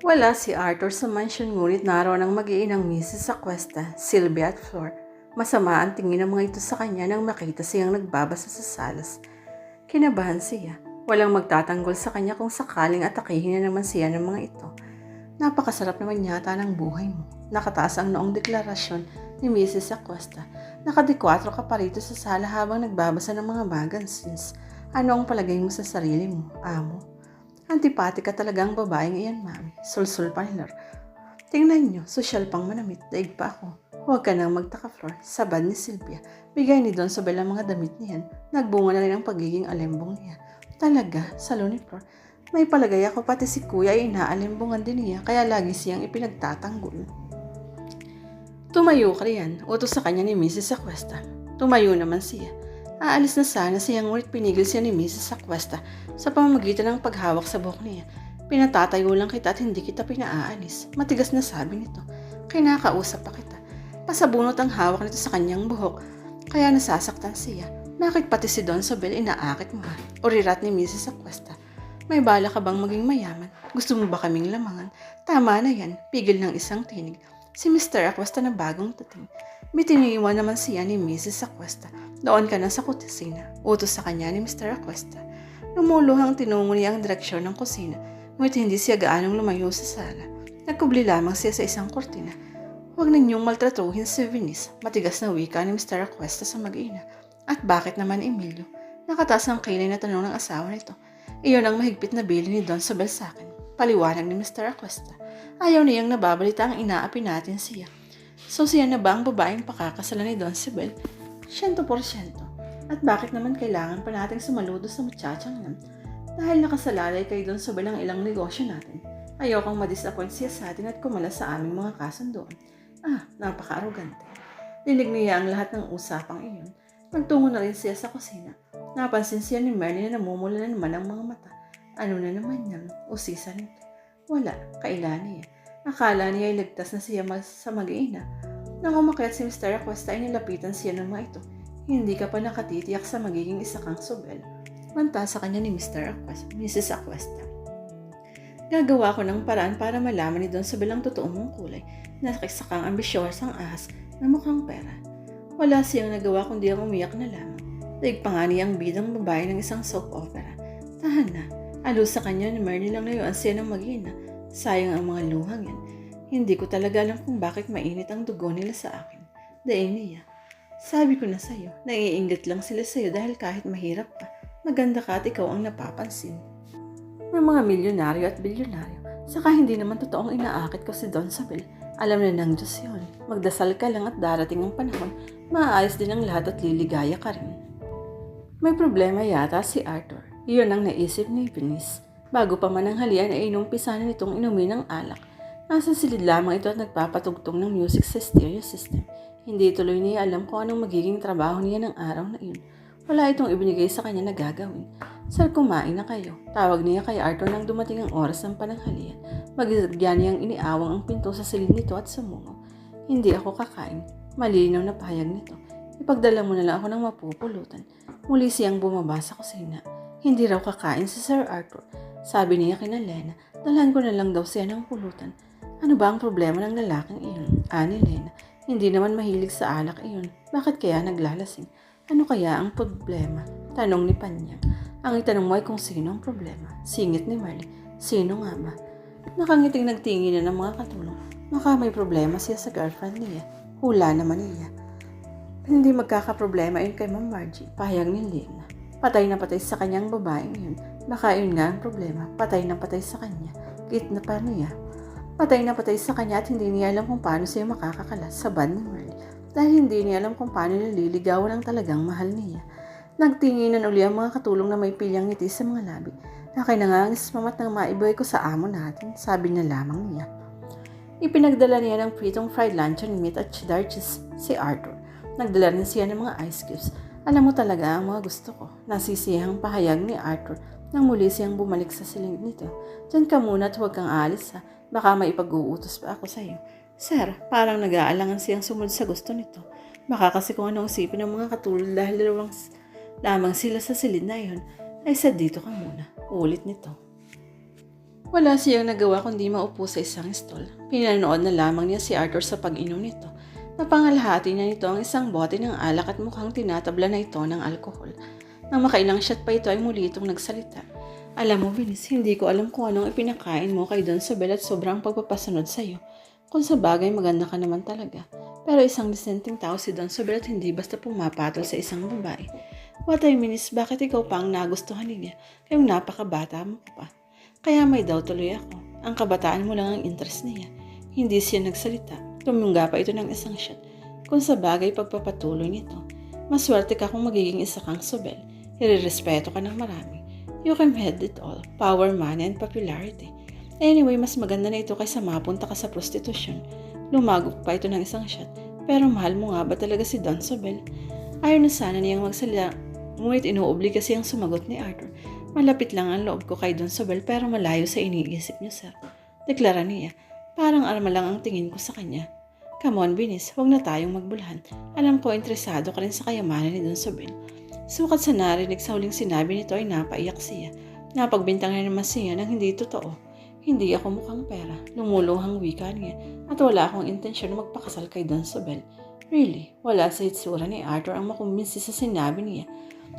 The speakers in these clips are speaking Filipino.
Wala si Arthur sa mansion ngunit naroon ang mag-iinang Mrs. Aquesta, Sylvia at Flor. Masama ang tingin ng mga ito sa kanya nang makita siyang nagbabasa sa salas. Kinabahan siya. Walang magtatanggol sa kanya kung sakaling atakihin na naman siya ng mga ito. Napakasarap naman yata ng buhay mo. Nakataas ang noong deklarasyon ni Mrs. Aquesta. Nakadikwatro ka pa rito sa sala habang nagbabasa ng mga magazines. Ano ang palagay mo sa sarili mo, amo? Antipati ka talagang babaeng iyan, mami. Sulsul parlor. Tingnan nyo, sosyal pang manamit. Daig pa ako. Huwag ka nang magtaka, Flor. Sabad ni Sylvia. Bigay ni Don Sobel ang mga damit niyan. Nagbunga na rin ang pagiging alembong niya. Talaga, salo ni Flor. May palagay ako pati si kuya ay inaalembongan din niya kaya lagi siyang ipinagtatanggol. Tumayo ka riyan, utos sa kanya ni Mrs. Aquesta. Tumayo naman siya. Aalis na sana siya ngunit pinigil siya ni Mrs. Aquesta sa pamamagitan ng paghawak sa buhok niya. Pinatatayo lang kita at hindi kita pinaaalis. Matigas na sabi nito. Kinakausap pa kita. Pasabunot ang hawak nito sa kanyang buhok. Kaya nasasaktan siya. Bakit pati si Don Sobel inaakit mo ha? O rirat ni Mrs. Aquesta. May bala ka bang maging mayaman? Gusto mo ba kaming lamangan? Tama na yan. Pigil ng isang tinig. Si Mr. Aquesta na bagong dating. May tiniiwan naman siya ni Mrs. Aquesta. Doon ka na sa kusina. Utos sa kanya ni Mr. Aquesta. Lumuluhang tinungo niya ang direksyon ng kusina, ngunit hindi siya gaanong lumayo sa sala. Nagkubli lamang siya sa isang kortina. Huwag ninyong maltratuhin si Venice, matigas na wika ni Mr. Aquesta sa mag-ina. At bakit naman Emilio? Nakataas ang kilay na tanong ng asawa nito. Iyon ang mahigpit na bili ni Don Sobel sa akin. Paliwanag ni Mr. Aquesta. Ayaw niyang nababalita ang inaapi natin siya. So siya na ba ang babaeng pakakasalan ni Don Sobel? 100%. At bakit naman kailangan pa nating sumaludo sa muchachang yan? Dahil nakasalalay kay Don Sobel ang ilang negosyo natin. Ayokang madisappoint siya sa atin at kumala sa aming mga kasundoan. Ah, napaka-arugante. Dinig niya ang lahat ng usapang iyon. Nagtungo na rin siya sa kusina. Napansin siya ni Merlin na namumula na naman ang mga mata. Ano na naman yan? Usisa nito. Wala, kailan niya. Akala niya ay ligtas na siya mas sa mag-iina. Nang umakyat si Mr. Aquesta ay nilapitan siya ng mga ito. Hindi ka pa nakatitiyak sa magiging isa kang Sobel. Manta sa kanya ni Mr. Aquesta, Mrs. Aquesta. Gagawa ko ng paraan para malaman ni Don Sobel ang totoong mong kulay. Nakisakang ambisyosang ahas na mukhang pera. Wala siyang nagawa kundi ang umiyak na lamang. Daig pa nga niya ang bidang babae ng isang soap opera. Tahan na. Alo sa kanya ni Merly lang layuan siya ng mag-ina. Sayang ang mga luhang yan. Hindi ko talaga alam kung bakit mainit ang dugo nila sa akin. Daing niya. Sabi ko na sa'yo, naiinggit lang sila sa'yo dahil kahit mahirap ka, maganda ka at ikaw ang napapansin. May mga milyonaryo at bilyonaryo, saka hindi naman totoong inaakit ko si Don Sabel. Alam na ng Diyos yun. Magdasal ka lang at darating ang panahon, maayos din ang lahat at liligaya ka rin. May problema yata si Arthur. Iyon ang naisip ni Venice. Bago pa man ang halian ay inumpisa na nitong inumin ng alak. Nasa silid lamang ito at nagpapatugtong ng music sa stereo system. Hindi tuloy niya alam kung anong magiging trabaho niya ng araw na iyon. Wala itong ibinigay sa kanya na gagawin. Sir, kumain na kayo. Tawag niya kay Arthur nang dumating ang oras ng pananghalian. Magigyan niyang iniawang ang pinto sa silid nito at sumungo. Hindi ako kakain. Malinaw na pahayag nito. Ipagdala mo na lang ako ng mapupulutan. Muli siyang bumaba sa kusina. Hindi raw kakain si Sir Arthur. Sabi niya kina Lena, dalhan ko na lang daw siya ng pulutan. Ano ba ang problema ng lalaking iyon? Ani Lena, hindi naman mahilig sa alak iyon. Bakit kaya naglalasing? Ano kaya ang problema? Tanong ni Panyang. Ang itanong mo ay kung sino ang problema. Singit ni Marley. Sino nga ba? Nakangiting nagtingin na ng mga katulong. Baka may problema siya sa girlfriend niya. Hula naman niya. Hindi magkakaproblema yun kay Ma'am Margie. Pahayag ni Lena. Patay na patay sa kanyang babaeng yun. Baka yun nga ang problema. Patay na patay sa kanya. Kit na pa niya. Patay na patay sa kanya at hindi niya alam kung paano siya makakakalas sa band ni Merle. Dahil hindi niya alam kung paano nililigawan ang talagang mahal niya. Nagtinginan uli ang mga katulong na may pilyang ngiti sa mga labi. Nakinangangis mamat nang maibuhay ko sa amo natin, sabi na lamang niya. Ipinagdala niya ng pritong fried luncheon meat at cheddar cheese si Arthur. Nagdala rin siya ng mga ice cubes. Alam mo talaga ang mga gusto ko. Nasisiyahang pahayag ni Arthur nang muli siyang bumalik sa siling nito. Diyan ka muna at huwag kang aalis ha. Baka maipag-uutos pa ako sa iyo. Sir, parang nag-aalangan siyang sumunod sa gusto nito. Baka kasi kung anong isipin ng mga katulad dahil dalawang lamang sila sa silid na iyon, ay sa dito ka muna. Ulit nito. Wala siyang nagawa kundi maupo sa isang stall. Pinanood na lamang niya si Arthur sa pag-inom nito. Napangalahati niya nito ang isang bote ng alak at mukhang tinatabla na ito ng alkohol. Nang makailang shot pa ito ay muli itong nagsalita. Alam mo, Vince, hindi ko alam kung anong ipinakain mo kay Don Sobel at sobrang pagpapasunod sa'yo. Kung sa bagay, maganda ka naman talaga. Pero isang disenteng tao si Don Sobel at hindi basta pumapatol sa isang babae. What I mean is, bakit ikaw pa ang nagustuhan niya? Kayong napakabata mo pa. Kaya may daw tuloy ako. Ang kabataan mo lang ang interest niya. Hindi siya nagsalita. Tumungga pa ito ng isang shot. Kung sa bagay pagpapatuloy nito, maswerte ka kung magiging isa kang Sobel. Irerespeto ka ng marami. You can head it all. Power, money, and popularity. Anyway, mas maganda na ito kaysa mapunta ka sa prostitusyon. Lumagok pa ito ng isang shot. Pero mahal mo nga ba talaga si Don Sobel? Ayaw na sana niyang magsalita, ngunit inuobli kasi ang sumagot ni Arthur. Malapit lang ang loob ko kay Don Sobel pero malayo sa iniisip niya, sir. Deklara niya, parang arma lang ang tingin ko sa kanya. Come on, Binis, huwag na tayong magbulhan. Alam ko, interesado ka rin sa kayamanan ni Don Sobel. Sukat sa narinig sa huling sinabi nito ay napaiyak siya. Napagbintang na naman siya ng hindi totoo. Hindi ako mukhang pera, lumuluhang wika niya, at wala akong intensyon na magpakasal kay Don Sobel. Really, wala sa itsura ni Arthur ang makumbinsi sa sinabi niya.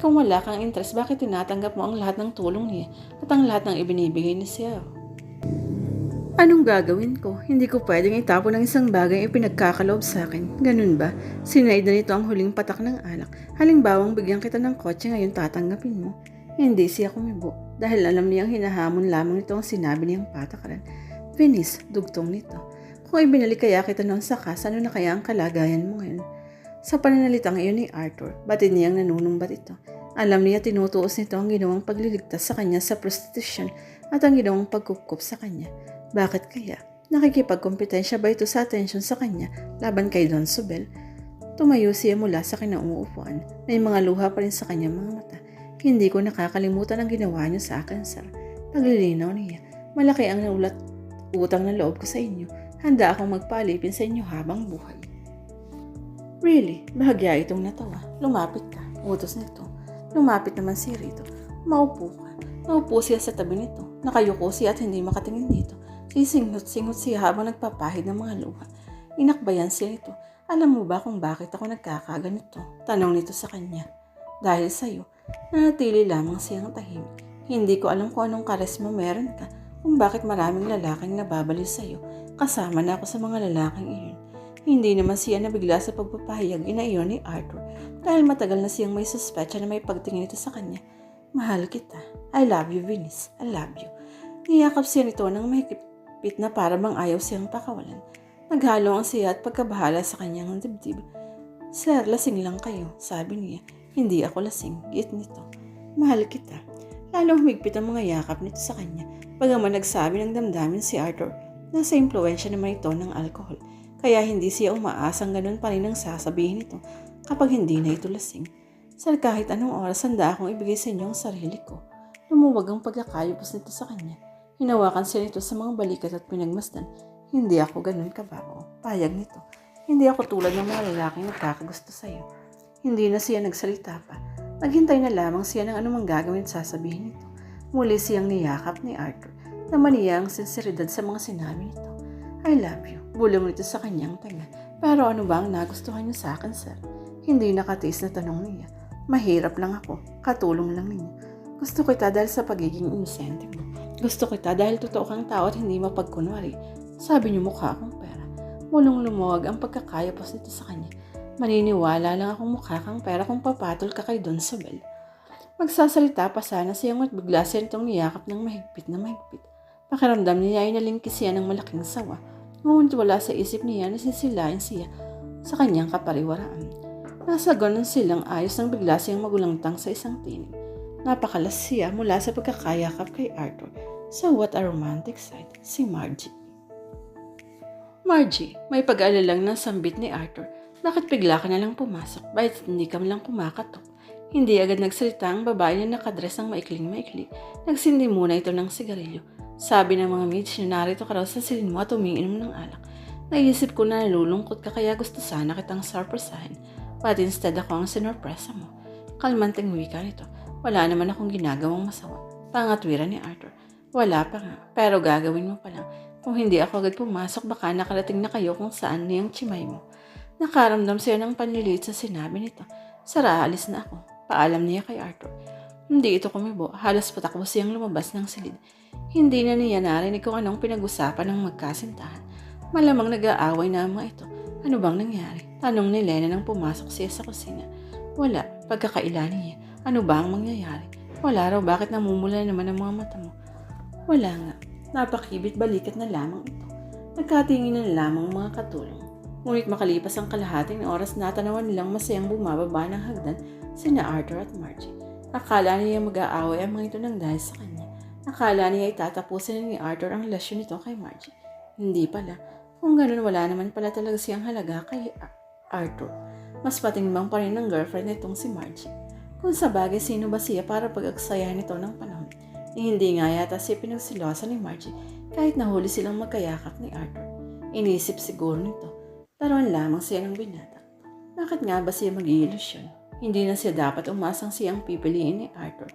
Kung wala kang interest, bakit tinatanggap mo ang lahat ng tulong niya at ang lahat ng ibinibigay niya sa'yo? Anong gagawin ko? Hindi ko pwedeng itapon ng isang bagay ang ipinagkakaloob sa akin. Ganun ba? Sinaid na nito ang huling patak ng alak. Halimbawang bigyan kita ng kotse ngayon tatanggapin mo. Hindi siya kumibo dahil alam niyang hinahamon lamang ito ang sinabi niyang patakaran. Venice, dugtong nito. Kung ibinalik kaya kita noon sa kas, ano na kaya ang kalagayan mo ngayon? Sa pananalitang iyon ni Arthur, batid niyang nanunumbat ito. Alam niya tinutuos nito ang ginawang pagliligtas sa kanya sa prostitution at ang ginawang pagkukup sa kanya. Bakit kaya? Nakikipagkompetensya ba ito sa atensyon sa kanya laban kay Don Sobel? Tumayo siya mula sa kinauupuan. May mga luha pa rin sa kanyang mga mata. Hindi ko nakakalimutan ang ginawa niyo sa akin, sir. Paglilinaw niya. Malaki ang naulat utang na loob ko sa inyo. Handa akong magpalipin sa inyo habang buhay. Really? Bahagya itong natawa. Lumapit ka. Utos nito. Lumapit naman si Rito. Maupo ka. Naupo siya sa tabi nito. Nakayuko siya at hindi makatingin dito. Sisinghot-singhot siya habang nagpapahid ng mga luha. Inakbayan siya nito. Alam mo ba kung bakit ako nagkakaganito? Tanong nito sa kanya. Dahil sa'yo, nanatili lamang siyang tahimik. Hindi ko alam kung anong karesma meron ka, kung bakit maraming lalaking nababaliw sa'yo. Kasama na ako sa mga lalaking iyon. Hindi naman siya nabigla sa pagpapahayag ina iyon ni Arthur dahil matagal na siyang may suspecha na may pagtingin ito sa kanya. Mahal kita. I love you, Venice. I love you. Niyakap siya nito ng mahigpit na para bang ayaw siyang pakawalan. Naghalo ang siya at pagkabahala sa kanyang dibdib. Sir, lasing lang kayo, sabi niya. Hindi ako lasing, git nito. Mahal kita. Lalong humigpit ang mga yakap nito sa kanya. Pagaman nagsabi ng damdamin si Arthur, nasa impluensya naman ito ng alkohol. Kaya hindi siya umaasang ganun pa rin ang sasabihin nito kapag hindi na ito lasing. Sir, kahit anong oras handa akong ibigay sa inyo ang sarili ko. Lumuwag ang pagkakayupos nito sa kanya. Hinawakan siya nito sa mga balikat at pinagmasdan. Hindi ako ganun kabago. Payag nito. Hindi ako tulad ng mga lalaking nagkakagusto sa'yo. Hindi na siya nagsalita pa. Naghintay na lamang siya ng anumang gagawin at sasabihin nito. Muli siyang niyakap ni Arthur. Naman niya ang sinseridad sa mga sinabi nito. I love you. Bulong nito sa kanyang tanga. Pero ano ba ang nagustuhan niyo sa akin, sir? Hindi nakatiis na tanong niya. Mahirap lang ako. Katulong lang ninyo. Gusto kita dahil sa pagiging inosente mo. Gusto kita dahil totoo kang tao at hindi mapagkunwari. Sabi niyo mukha akong pera. Mulong lumuwag ang pagkakayapos nito sa kanya. Maniniwala lang akong mukha kang pera kung papatol ka kay Don Sobel. Magsasalita pa sana siyang at bigla siya nitong niyakap ng mahigpit na mahigpit. Pakiramdam niya ay nalingkis siya ng malaking sawa. Ngunit wala sa isip niya na sisilain siya sa kanyang kapariwaraan. Nasa ganun silang ayos nang bigla siyang magulangtang sa isang tinig. Napakalas siya mula sa pagkakayakap kay Arthur. So what a romantic sight, si Margie. Margie, may pag-aalalang ng sambit ni Arthur. Bakit bigla ka na lang pumasok? Bakit hindi ka lang kumakatok? Hindi agad nagsalita ang babae na nakadress ng maikling-maikli. Nagsindi muna ito ng sigarilyo. Sabi ng mga maids na narito ka raw sa silin mo at umiinom ng alak. Naisip ko na nalulungkot ka kaya gusto sana kitang surpresahin. But instead ako ang sinorpresa mo. Kalmanting wika nito. Wala naman akong ginagawang masama. Pangatwira ni Arthur. Wala pa nga, pero gagawin mo pa lang. Kung hindi ako agad pumasok, baka nakarating na kayo kung saan niyang chimay mo. Nakaramdam siya ng panlilit sa sinabi nito. Sara, alis na ako. Paalam niya kay Arthur. Hindi ito kumibo. Halos patakbo siyang lumabas ng silid. Hindi na niya narinig kung anong pinag-usapan ng magkasintahan. Malamang nag-aaway na ang mga ito. Ano bang nangyari? Tanong ni Lena nang pumasok siya sa kusina. Wala. Pagkakailani niya. Ano ba ang mangyayari? Wala raw. Bakit namumula naman ang mga mata mo? Wala nga. Napakibit balikat na lamang ito. Nagkatingin na lamang mga katulong. Ngunit makalipas ang kalahating oras natanawan nilang masayang bumababa ng hagdan sina Arthur at Margie. Akala niya mag-aaway ang mga ito nang dahil sa kanya. Akala niya itatapusin ni Arthur ang relasyon nito kay Margie. Hindi pala. Kung ganun wala naman pala talaga siyang halaga kay Ar- Arthur. Mas patimbang pa rin ng girlfriend nitong si Margie. Kung sa bagay sino ba siya para pag-aksayahan nito ng panahon. Eh, hindi nga yata siya pinagsilosa ni Margie kahit nahuli silang magkayakap ni Arthur. Inisip siguro nito. Taruan lamang siya ng binata. Bakit nga ba siya mag-iilusyon? Hindi na siya dapat umasang siyang pipiliin ni Arthur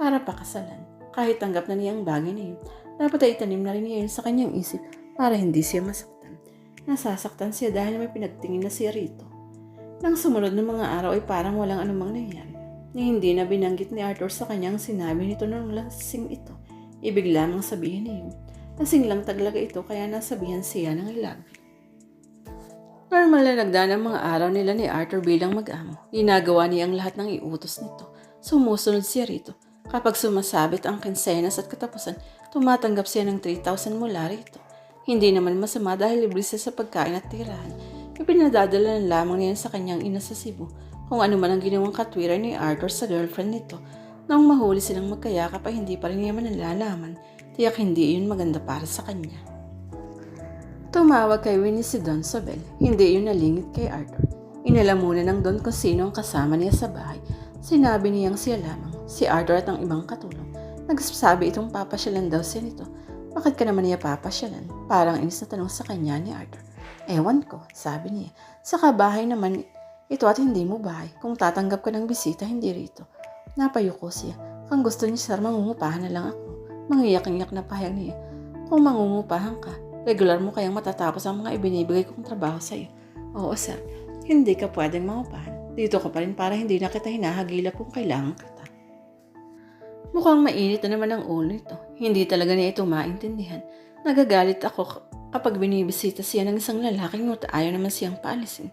para pakasalan. Kahit tanggap na niya ang bagay na yun, dapat ay itanim na rin niya sa kanyang isip para hindi siya masaktan. Nasasaktan siya dahil may pinagtingin na siya rito. Nang sumunod ng mga araw ay parang walang anumang nangyari na hindi na binanggit ni Arthur sa kanyang sinabi nito nung lasing ito. Ibig lamang sabihin niya yun. Lasing lang talaga ito kaya nasabihan siya ng I love you. Normal na nagdaan ang mga araw nila ni Arthur bilang mag-amo. Ginagawa niya ang lahat ng iutos nito. Sumusunod siya rito. Kapag sumasabit ang kinsenas at katapusan, tumatanggap siya ng 3,000 mula rito. Hindi naman masama dahil libre siya sa pagkain at tirahan. Ipinadadala na lamang niya sa kanyang ina sa Cebu kung ano man ang ginawang katwiran ni Arthur sa girlfriend nito. Nang mahuli silang magkayakap ay hindi pa rin niya manalalaman. Tiyak hindi yun maganda para sa kanya. Tumawag kay Winnie si Don Sobel. Hindi yun nalingit kay Arthur. Inalam muna ng Don kung sino ang kasama niya sa bahay. Sinabi niyang siya lamang, si Arthur at ang ibang katulong. Nagsasabi itong papasyalan daw siya nito. Bakit ka naman niya papasyalan? Parang inis na tanong sa kanya ni Arthur. Ewan ko, sabi niya. Sa kabahay naman ito at hindi mo bahay. Kung tatanggap ka ng bisita, hindi rito. Napayuko siya. Kung gusto niya, sir, mangungupahan na lang ako. Mangiyak-iyak na pahayag niya. Kung mangungupahan ka, regular mo kayang matatapos ang mga ibinibigay kong trabaho sa iyo. Oo, sir. Hindi ka pwedeng mangupahan. Dito ka pa rin para hindi na kita hinahagila kung kailangan kita. Mukhang mainit na naman ang ulo nito. Hindi talaga niya ito maintindihan. Nagagalit ako kapag binibisita siya ng isang lalaki ngunit ayaw naman siyang paalisin.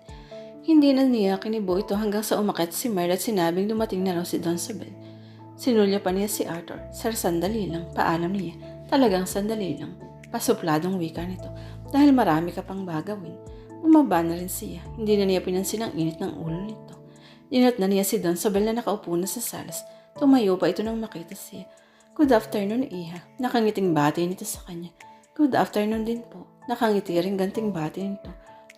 Hindi na niya kinibo ito hanggang sa umakit si Merle at sinabing dumating na raw si Don Sabel. Sinulya pa niya si Arthur. Sir, sandali lang. Paalam niya. Talagang sandali lang. Pasupladong wika nito. Dahil marami ka pang bagawin. Bumaba na rin siya. Hindi na niya pinansin ang init ng ulo nito. Dinat na niya si Don Sabel na nakaupo na sa salas. Tumayo pa ito nang makita siya. Good afternoon, Iha. Nakangiting bati nito sa kanya. Good afternoon din po. Nakangiti rin ganting bati nito.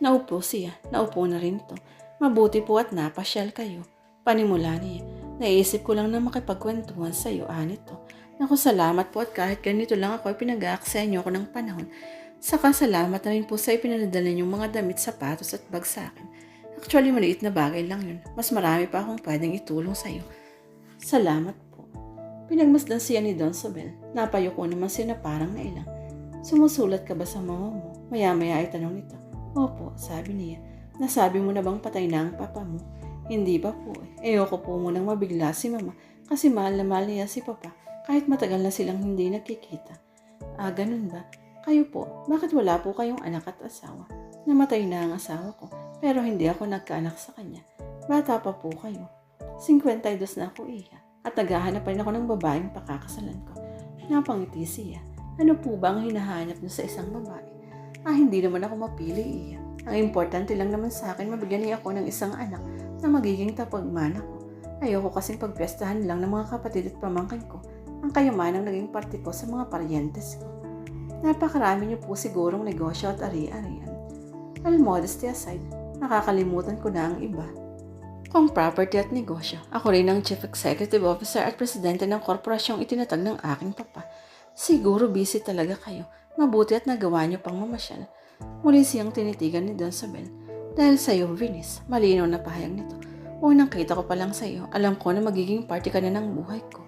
Naupo siya. Naupo na rin ito. Mabuti po at napasyal kayo. Panimula niya. Naisip ko lang na makipagkwentuhan sa iyo, anito. Naku, salamat po at kahit ganito lang ako ay pinag-aaksaya niyo ako ng panahon. Saka salamat na rin po sa ipinadala niyong mga damit, sapatos at bag sa akin. Actually, maliit na bagay lang yun. Mas marami pa akong pwedeng itulong sa iyo. Salamat po. Pinagmasdan siya ni Don Sobel. Napayuko naman siya na parang nailang. Sumusulat ka ba sa mga mo? Maya-maya ay tanong nito. Opo, sabi niya. Nasabi mo na bang patay na ang papa mo? Hindi pa po eh. Ayoko po munang mabigla si mama kasi mahal na mahal niya si papa kahit matagal na silang hindi nakikita. Ah, ganun ba? Kayo po, bakit wala po kayong anak at asawa? Namatay na ang asawa ko, pero hindi ako nagkaanak sa kanya. Bata pa po kayo. 52 na ako iya, at naghahanap pa rin ako ng babaeng pakakasalan ko. Napangiti siya. Ano po ba ang hinahanap niyo sa isang babae? Ah, hindi naman ako mapili iya. Ang importante lang naman sa akin, mabigyan niya ako ng isang anak na magiging tapagmana ko. Ayoko kasing pagpiyestahan lang ng mga kapatid at pamangkin ko ang kayamanang naging parte ko sa mga paryentes ko. Napakarami niyo po sigurong negosyo at ari-arian. Well, modesty aside, nakakalimutan ko na ang iba. Kung property at negosyo, ako rin ang Chief Executive Officer at Presidente ng korporasyong itinatag ng aking papa. Siguro busy talaga kayo. Mabuti at nagawa niyo pang mamasyal. Muli siyang tinitigan ni Don. Dahil sa iyo, Venice, malinaw na pahayag nito. Unang kita ko pa lang sa iyo, alam ko na magiging party ka na ng buhay ko.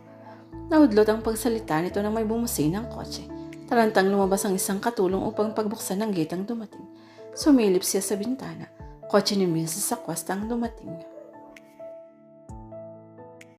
Naudlot ang pagsalita nito nang may bumusin ng kotse. Tarantang lumabas ang isang katulong upang pagbuksan ng gate ang dumating. Sumilip siya sa bintana. Kotse ni Mrs. Aquesta ang dumating.